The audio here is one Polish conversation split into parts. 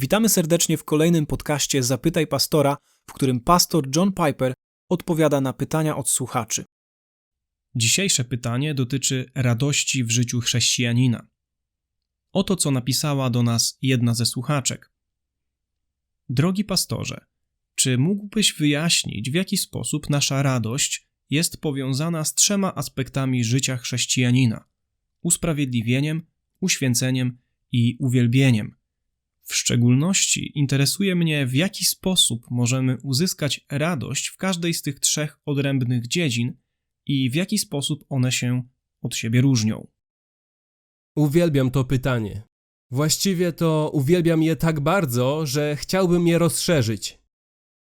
Witamy serdecznie w kolejnym podcaście Zapytaj Pastora, w którym pastor John Piper odpowiada na pytania od słuchaczy. Dzisiejsze pytanie dotyczy radości w życiu chrześcijanina. Oto co napisała do nas jedna ze słuchaczek. Drogi pastorze, czy mógłbyś wyjaśnić, w jaki sposób nasza radość jest powiązana z trzema aspektami życia chrześcijanina: usprawiedliwieniem, uświęceniem i uwielbieniem? W szczególności interesuje mnie, w jaki sposób możemy uzyskać radość w każdej z tych trzech odrębnych dziedzin i w jaki sposób one się od siebie różnią. Uwielbiam to pytanie. Właściwie to uwielbiam je tak bardzo, że chciałbym je rozszerzyć.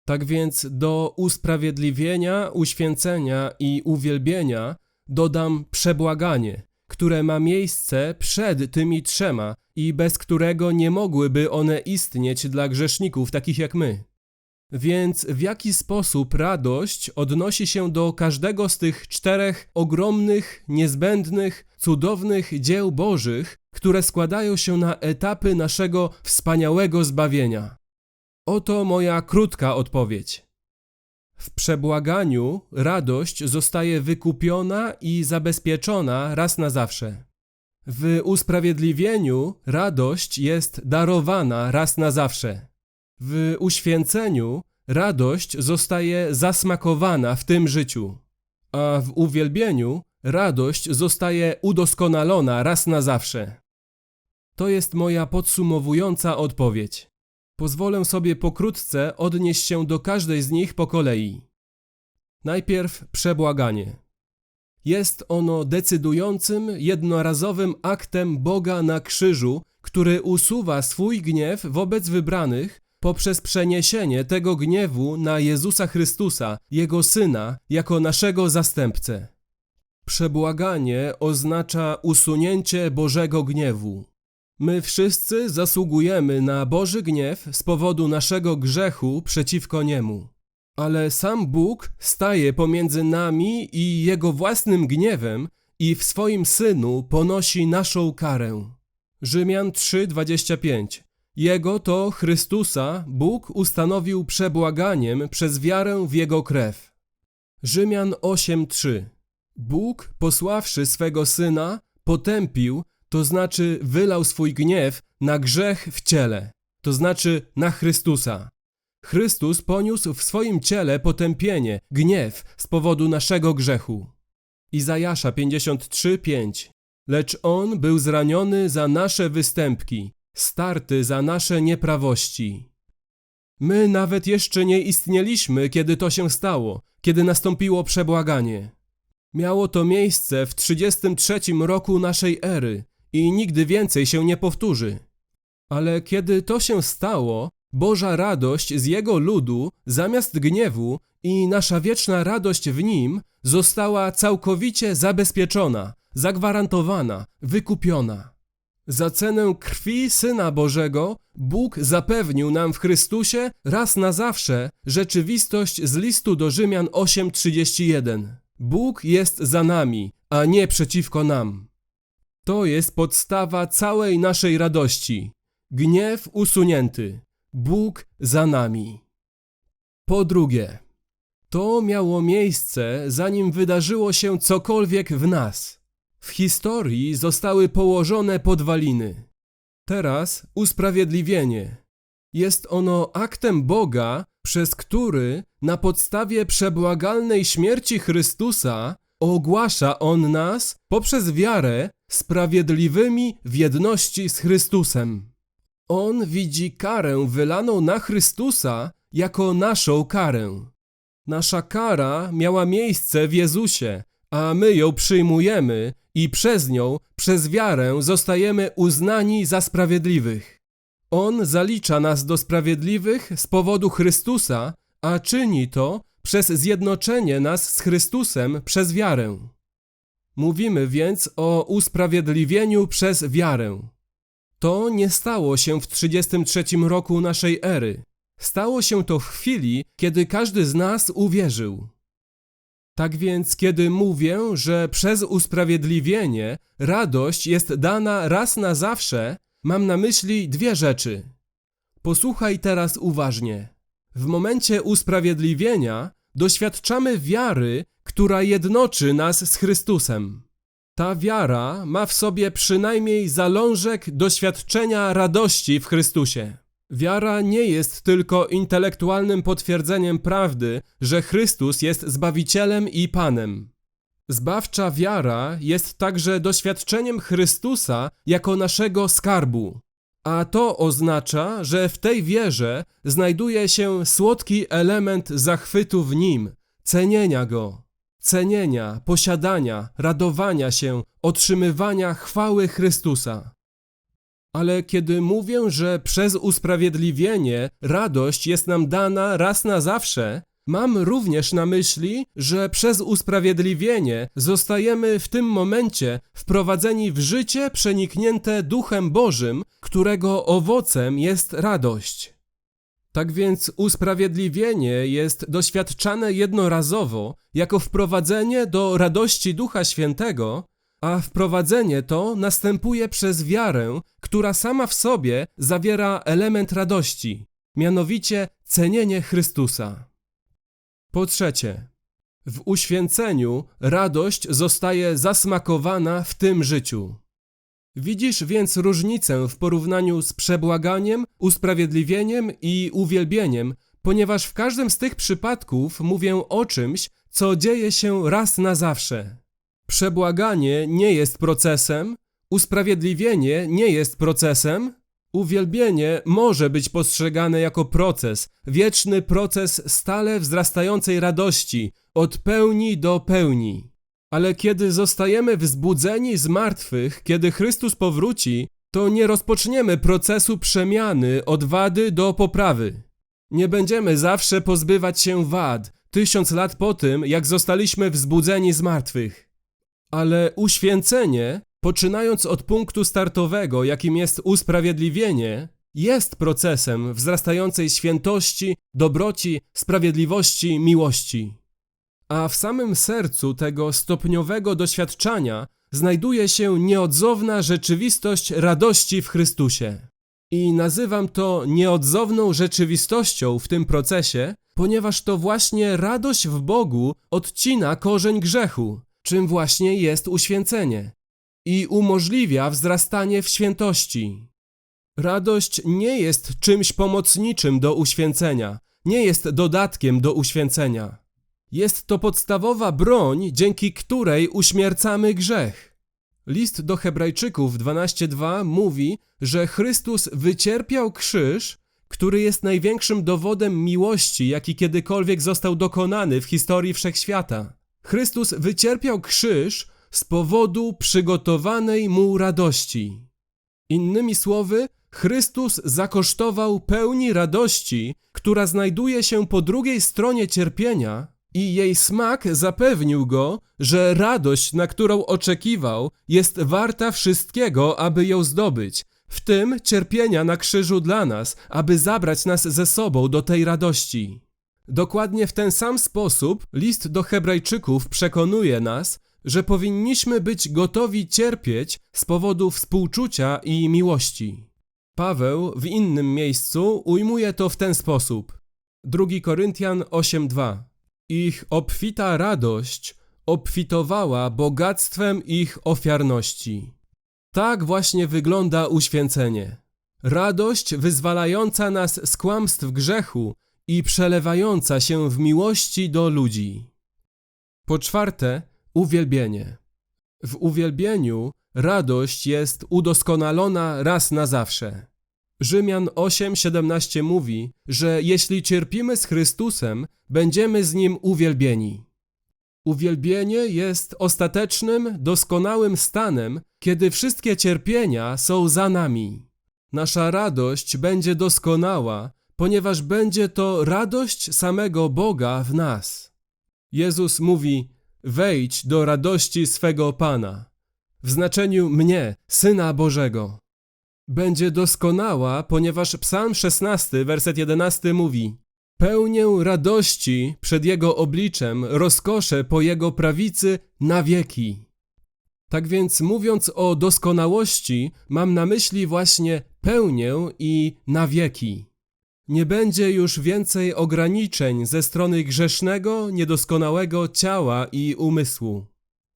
Tak więc do usprawiedliwienia, uświęcenia i uwielbienia dodam przebłaganie, które ma miejsce przed tymi trzema i bez którego nie mogłyby one istnieć dla grzeszników takich jak my. Więc w jaki sposób radość odnosi się do każdego z tych czterech ogromnych, niezbędnych, cudownych dzieł Bożych, które składają się na etapy naszego wspaniałego zbawienia? Oto moja krótka odpowiedź. W przebłaganiu radość zostaje wykupiona i zabezpieczona raz na zawsze. W usprawiedliwieniu radość jest darowana raz na zawsze. W uświęceniu radość zostaje zasmakowana w tym życiu, a w uwielbieniu radość zostaje udoskonalona raz na zawsze. To jest moja podsumowująca odpowiedź. Pozwolę sobie pokrótce odnieść się do każdej z nich po kolei. Najpierw przebłaganie. Jest ono decydującym, jednorazowym aktem Boga na krzyżu, który usuwa swój gniew wobec wybranych poprzez przeniesienie tego gniewu na Jezusa Chrystusa, Jego Syna, jako naszego zastępcę. Przebłaganie oznacza usunięcie Bożego gniewu. My wszyscy zasługujemy na Boży gniew z powodu naszego grzechu przeciwko Niemu. Ale sam Bóg staje pomiędzy nami i Jego własnym gniewem i w swoim Synu ponosi naszą karę. Rzymian 3:25 Jego to Chrystusa Bóg ustanowił przebłaganiem przez wiarę w Jego krew. Rzymian 8:3 Bóg, posławszy swego Syna, potępił, to znaczy wylał swój gniew na grzech w ciele, to znaczy na Chrystusa. Chrystus poniósł w swoim ciele potępienie, gniew z powodu naszego grzechu. Izajasza 53:5 Lecz on był zraniony za nasze występki, starty za nasze nieprawości. My nawet jeszcze nie istnieliśmy, kiedy to się stało, kiedy nastąpiło przebłaganie. Miało to miejsce w 33 roku naszej ery i nigdy więcej się nie powtórzy. Ale kiedy to się stało, Boża radość z Jego ludu zamiast gniewu i nasza wieczna radość w Nim została całkowicie zabezpieczona, zagwarantowana, wykupiona. Za cenę krwi Syna Bożego Bóg zapewnił nam w Chrystusie raz na zawsze rzeczywistość z listu do Rzymian 8:31. Bóg jest za nami, a nie przeciwko nam. To jest podstawa całej naszej radości. Gniew usunięty, Bóg za nami. Po drugie, to miało miejsce, zanim wydarzyło się cokolwiek w nas. W historii zostały położone podwaliny. Teraz usprawiedliwienie. Jest ono aktem Boga, przez który na podstawie przebłagalnej śmierci Chrystusa ogłasza On nas poprzez wiarę sprawiedliwymi w jedności z Chrystusem. On widzi karę wylaną na Chrystusa jako naszą karę. Nasza kara miała miejsce w Jezusie, a my ją przyjmujemy i przez nią, przez wiarę, zostajemy uznani za sprawiedliwych. On zalicza nas do sprawiedliwych z powodu Chrystusa, a czyni to przez zjednoczenie nas z Chrystusem przez wiarę. Mówimy więc o usprawiedliwieniu przez wiarę. To nie stało się w 33 roku naszej ery. Stało się to w chwili, kiedy każdy z nas uwierzył. Tak więc, kiedy mówię, że przez usprawiedliwienie radość jest dana raz na zawsze, mam na myśli dwie rzeczy. Posłuchaj teraz uważnie. W momencie usprawiedliwienia doświadczamy wiary, która jednoczy nas z Chrystusem. Ta wiara ma w sobie przynajmniej zalążek doświadczenia radości w Chrystusie. Wiara nie jest tylko intelektualnym potwierdzeniem prawdy, że Chrystus jest Zbawicielem i Panem. Zbawcza wiara jest także doświadczeniem Chrystusa jako naszego skarbu. A to oznacza, że w tej wierze znajduje się słodki element zachwytu w nim, cenienia go, cenienia, posiadania, radowania się, otrzymywania chwały Chrystusa. Ale kiedy mówię, że przez usprawiedliwienie radość jest nam dana raz na zawsze, mam również na myśli, że przez usprawiedliwienie zostajemy w tym momencie wprowadzeni w życie przeniknięte Duchem Bożym, którego owocem jest radość. Tak więc usprawiedliwienie jest doświadczane jednorazowo jako wprowadzenie do radości Ducha Świętego, a wprowadzenie to następuje przez wiarę, która sama w sobie zawiera element radości, mianowicie cenienie Chrystusa. Po trzecie, w uświęceniu radość zostaje zasmakowana w tym życiu. Widzisz więc różnicę w porównaniu z przebłaganiem, usprawiedliwieniem i uwielbieniem, ponieważ w każdym z tych przypadków mówię o czymś, co dzieje się raz na zawsze. Przebłaganie nie jest procesem, usprawiedliwienie nie jest procesem, uwielbienie może być postrzegane jako proces, wieczny proces stale wzrastającej radości, od pełni do pełni. Ale kiedy zostajemy wzbudzeni z martwych, kiedy Chrystus powróci, to nie rozpoczniemy procesu przemiany od wady do poprawy. Nie będziemy zawsze pozbywać się wad, tysiąc lat po tym, jak zostaliśmy wzbudzeni z martwych. Ale uświęcenie, poczynając od punktu startowego, jakim jest usprawiedliwienie, jest procesem wzrastającej świętości, dobroci, sprawiedliwości, miłości. A w samym sercu tego stopniowego doświadczania znajduje się nieodzowna rzeczywistość radości w Chrystusie. I nazywam to nieodzowną rzeczywistością w tym procesie, ponieważ to właśnie radość w Bogu odcina korzeń grzechu, czym właśnie jest uświęcenie, i umożliwia wzrastanie w świętości. Radość nie jest czymś pomocniczym do uświęcenia, nie jest dodatkiem do uświęcenia. Jest to podstawowa broń, dzięki której uśmiercamy grzech. List do Hebrajczyków 12:2 mówi, że Chrystus wycierpiał krzyż, który jest największym dowodem miłości, jaki kiedykolwiek został dokonany w historii wszechświata. Chrystus wycierpiał krzyż z powodu przygotowanej mu radości. Innymi słowy, Chrystus zakosztował pełni radości, która znajduje się po drugiej stronie cierpienia, i jej smak zapewnił go, że radość, na którą oczekiwał, jest warta wszystkiego, aby ją zdobyć, w tym cierpienia na krzyżu dla nas, aby zabrać nas ze sobą do tej radości. Dokładnie w ten sam sposób list do Hebrajczyków przekonuje nas, że powinniśmy być gotowi cierpieć z powodu współczucia i miłości. Paweł w innym miejscu ujmuje to w ten sposób. 2 Koryntian 8:2 Ich obfita radość obfitowała bogactwem ich ofiarności. Tak właśnie wygląda uświęcenie. Radość wyzwalająca nas z kłamstw grzechu i przelewająca się w miłości do ludzi. Po czwarte, uwielbienie. W uwielbieniu radość jest udoskonalona raz na zawsze. Rzymian 8:17 mówi, że jeśli cierpimy z Chrystusem, będziemy z nim uwielbieni. Uwielbienie jest ostatecznym, doskonałym stanem, kiedy wszystkie cierpienia są za nami. Nasza radość będzie doskonała, ponieważ będzie to radość samego Boga w nas. Jezus mówi: Wejdź do radości swego Pana, w znaczeniu mnie, Syna Bożego. Będzie doskonała, ponieważ Psalm 16, werset 11 mówi: Pełnię radości przed Jego obliczem, rozkoszę po Jego prawicy na wieki. Tak więc, mówiąc o doskonałości, mam na myśli właśnie pełnię i na wieki. Nie będzie już więcej ograniczeń ze strony grzesznego, niedoskonałego ciała i umysłu.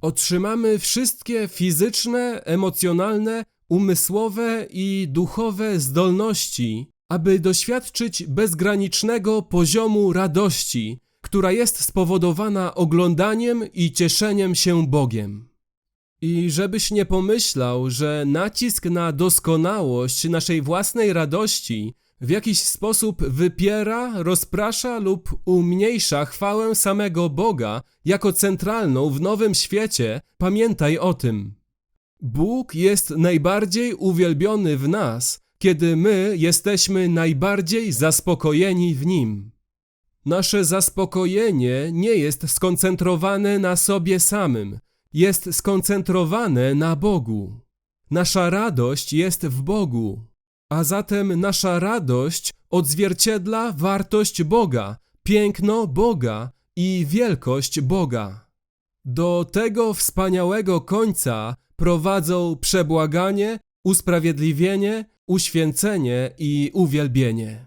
Otrzymamy wszystkie fizyczne, emocjonalne, umysłowe i duchowe zdolności, aby doświadczyć bezgranicznego poziomu radości, która jest spowodowana oglądaniem i cieszeniem się Bogiem. I żebyś nie pomyślał, że nacisk na doskonałość naszej własnej radości w jakiś sposób wypiera, rozprasza lub umniejsza chwałę samego Boga jako centralną w nowym świecie, pamiętaj o tym. Bóg jest najbardziej uwielbiony w nas, kiedy my jesteśmy najbardziej zaspokojeni w Nim. Nasze zaspokojenie nie jest skoncentrowane na sobie samym, jest skoncentrowane na Bogu. Nasza radość jest w Bogu, a zatem nasza radość odzwierciedla wartość Boga, piękno Boga i wielkość Boga. Do tego wspaniałego końca prowadzą przebłaganie, usprawiedliwienie, uświęcenie i uwielbienie.